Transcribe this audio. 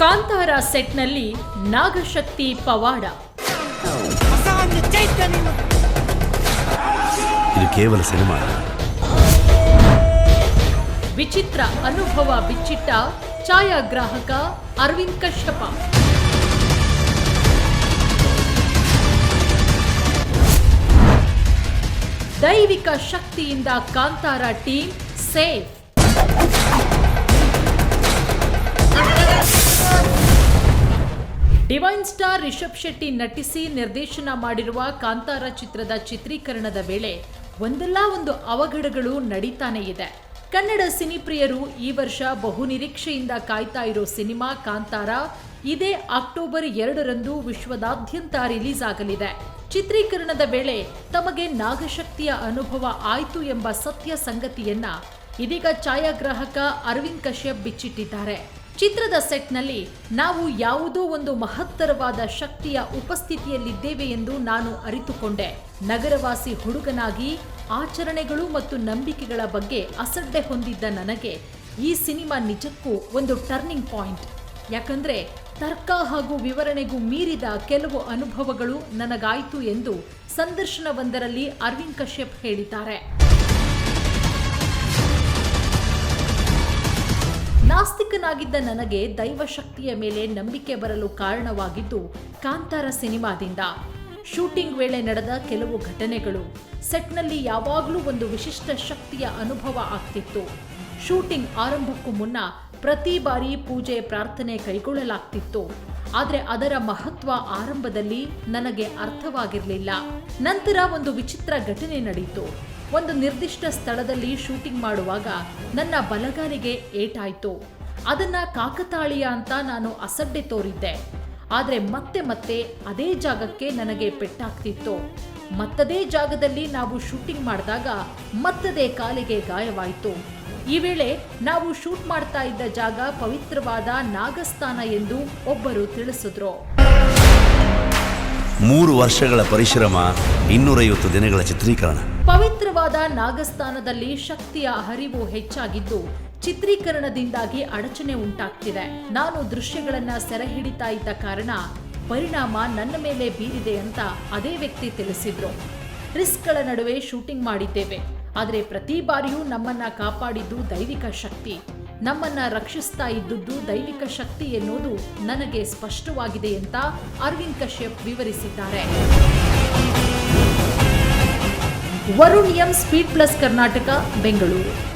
ಕಾಂತಾರ ಸೆಟ್ನಲ್ಲಿ ನಾಗಶಕ್ತಿ ಪವಾಡ. ಇದು ಕೇವಲ ಸಿನಿಮಾ. ವಿಚಿತ್ರ ಅನುಭವ ಬಿಚ್ಚಿಟ್ಟ ಛಾಯಾಗ್ರಾಹಕ ಅರವಿಂದ್ ಕಶ್ಯಪ. ದೈವಿಕ ಶಕ್ತಿಯಿಂದ Kantara team safe. Divine star Rishab Shetty ನಟಿಸಿ ನಿರ್ದೇಶನ ಮಾಡಿರುವ ಕಾಂತಾರ ಚಿತ್ರದ ಚಿತ್ರೀಕರಣದ ವೇಳೆ ಒಂದಲ್ಲ ಒಂದು ಅವಘಡಗಳು ನಡೀತಾನೆ ಇದೆ. ಕನ್ನಡ ಸಿನಿಪ್ರಿಯರು ಈ ವರ್ಷ ಬಹುನಿರೀಕ್ಷೆಯಿಂದ ಕಾಯ್ತಾ ಇರೋ ಸಿನಿಮಾ ಕಾಂತಾರ ಇದೇ ಅಕ್ಟೋಬರ್ ಎರಡರಂದು ವಿಶ್ವದಾದ್ಯಂತ ರಿಲೀಸ್ ಆಗಲಿದೆ. ಚಿತ್ರೀಕರಣದ ವೇಳೆ ತಮಗೆ ನಾಗಶಕ್ತಿಯ ಅನುಭವ ಆಯಿತು ಎಂಬ ಸತ್ಯ ಸಂಗತಿಯನ್ನ ಇದೀಗ ಛಾಯಾಗ್ರಾಹಕ ಅರವಿಂದ್ ಕಶ್ಯಪ್ ಬಿಚ್ಚಿಟ್ಟಿದ್ದಾರೆ. ಚಿತ್ರದ ಸೆಟ್ನಲ್ಲಿ ನಾವು ಯಾವುದೋ ಒಂದು ಮಹತ್ತರವಾದ ಶಕ್ತಿಯ ಉಪಸ್ಥಿತಿಯಲ್ಲಿದ್ದೇವೆ ಎಂದು ನಾನು ಅರಿತುಕೊಂಡೆ. ನಗರವಾಸಿ ಹುಡುಗನಾಗಿ ಆಚರಣೆಗಳು ಮತ್ತು ನಂಬಿಕೆಗಳ ಬಗ್ಗೆ ಅಸಡ್ಡೆ ಹೊಂದಿದ್ದ ನನಗೆ ಈ ಸಿನಿಮಾ ನಿಜಕ್ಕೂ ಒಂದು ಟರ್ನಿಂಗ್ ಪಾಯಿಂಟ್ ಯಾಕಂದ್ರೆ ತರ್ಕ ಹಾಗೂ ವಿವರಣೆಗೂ ಮೀರಿದ ಕೆಲವು ಅನುಭವಗಳು ನನಗಾಯಿತು ಎಂದು ಸಂದರ್ಶನವೊಂದರಲ್ಲಿ ಅರವಿಂದ್ ಕಶ್ಯಪ್ ಹೇಳಿದ್ದಾರೆ. ನಾಸ್ತಿಕನಾಗಿದ್ದ ನನಗೆ ದೈವಶಕ್ತಿಯ ಮೇಲೆ ನಂಬಿಕೆ ಬರಲು ಕಾರಣವಾಗಿದ್ದು ಕಾಂತಾರ ಸಿನಿಮಾದಿಂದ. ಶೂಟಿಂಗ್ ವೇಳೆ ನಡೆದ ಕೆಲವು ಘಟನೆಗಳು ಸೆಟ್ನಲ್ಲಿ ಯಾವಾಗಲೂ ಒಂದು ವಿಶಿಷ್ಟ ಶಕ್ತಿಯ ಅನುಭವ ಆಗ್ತಿತ್ತು. ಶೂಟಿಂಗ್ ಆರಂಭಕ್ಕೂ ಮುನ್ನ ಪ್ರತಿ ಬಾರಿ ಪೂಜೆ ಪ್ರಾರ್ಥನೆ ಕೈಗೊಳ್ಳಲಾಗ್ತಿತ್ತು. ಆದರೆ ಅದರ ಮಹತ್ವ ಆರಂಭದಲ್ಲಿ ನನಗೆ ಅರ್ಥವಾಗಿರಲಿಲ್ಲ. ನಂತರ ಒಂದು ವಿಚಿತ್ರ ಘಟನೆ ನಡೆಯಿತು ಒಂದು ನಿರ್ದಿಷ್ಟ ಸ್ಥಳದಲ್ಲಿ ಶೂಟಿಂಗ್ ಮಾಡುವಾಗ ನನ್ನ ಬಲಗಾಲಿಗೆ ಏಟಾಯಿತು. ಅದನ್ನ ಕಾಕತಾಳೀಯ ಅಂತ ನಾನು ಅಸಡ್ಡೆ ತೋರಿದ್ದೆ. ಆದರೆ ಮತ್ತೆ ಮತ್ತೆ ಅದೇ ಜಾಗಕ್ಕೆ ನನಗೆ ಪೆಟ್ಟಾಗ್ತಿತ್ತು. ಮತ್ತದೇ ಜಾಗದಲ್ಲಿ ನಾವು ಶೂಟಿಂಗ್ ಮಾಡಿದಾಗ ಮತ್ತದೇ ಕಾಲಿಗೆ ಗಾಯವಾಯಿತು. ಈ ವೇಳೆ ನಾವು ಶೂಟ್ ಮಾಡ್ತಾ ಇದ್ದ ಜಾಗ ಪವಿತ್ರವಾದ ನಾಗಸ್ಥಾನ ಎಂದು ಒಬ್ಬರು ತಿಳಿಸಿದ್ರು. ಮೂರು ವರ್ಷಗಳ ಪರಿಶ್ರಮ, ಇನ್ನೂರೈವತ್ತು ದಿನಗಳ ಚಿತ್ರೀಕರಣ. ಪವಿತ್ರವಾದ ನಾಗಸ್ಥಾನದಲ್ಲಿ ಶಕ್ತಿಯ ಹರಿವು ಹೆಚ್ಚಾಗಿದ್ದು, ಚಿತ್ರೀಕರಣದಿಂದಾಗಿ ಅಡಚಣೆ ಉಂಟಾಗ್ತಿದೆ. ನಾನು ದೃಶ್ಯಗಳನ್ನ ಸೆರೆ ಹಿಡಿತಾ ಇದ್ದ ಕಾರಣ ಪರಿಣಾಮ ನನ್ನ ಮೇಲೆ ಬೀರಿದೆ ಅಂತ ಅದೇ ವ್ಯಕ್ತಿ ತಿಳಿಸಿದ್ರು. ರಿಸ್ಕ್ಗಳ ನಡುವೆ ಶೂಟಿಂಗ್ ಮಾಡಿದ್ದೇವೆ. ಆದರೆ ಪ್ರತಿ ಬಾರಿಯೂ ನಮ್ಮನ್ನ ಕಾಪಾಡಿದ್ದು ದೈವಿಕ ಶಕ್ತಿ. ನಮ್ಮನ್ನ ರಕ್ಷಿಸ್ತಾ ಇದ್ದುದು ದೈವಿಕ ಶಕ್ತಿ ಎನ್ನುವುದು ನನಗೆ ಸ್ಪಷ್ಟವಾಗಿದೆ ಅಂತ ಅರವಿಂದ್ ಕಶ್ಯಪ್ ವಿವರಿಸಿದ್ದಾರೆ. Varun M speed plus Karnataka, Bengaluru.